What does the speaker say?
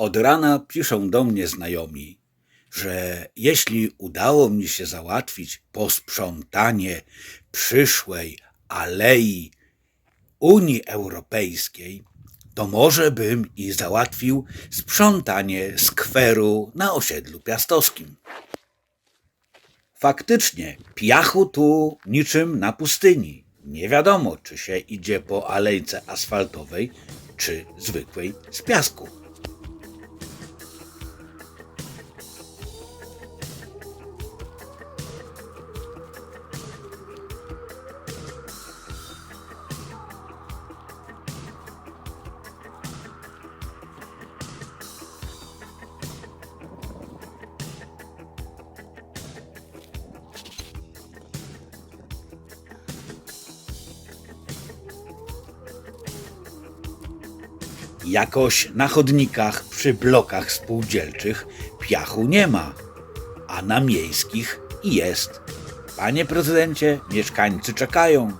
Od rana piszą do mnie znajomi, że jeśli udało mi się załatwić posprzątanie przyszłej alei Unii Europejskiej, to może bym i załatwił sprzątanie skweru na osiedlu piastowskim. Faktycznie, piachu tu niczym na pustyni. Nie wiadomo, czy się idzie po alejce asfaltowej, czy zwykłej z piasku. Jakoś na chodnikach przy blokach spółdzielczych piachu nie ma, a na miejskich jest. Panie prezydencie, mieszkańcy czekają.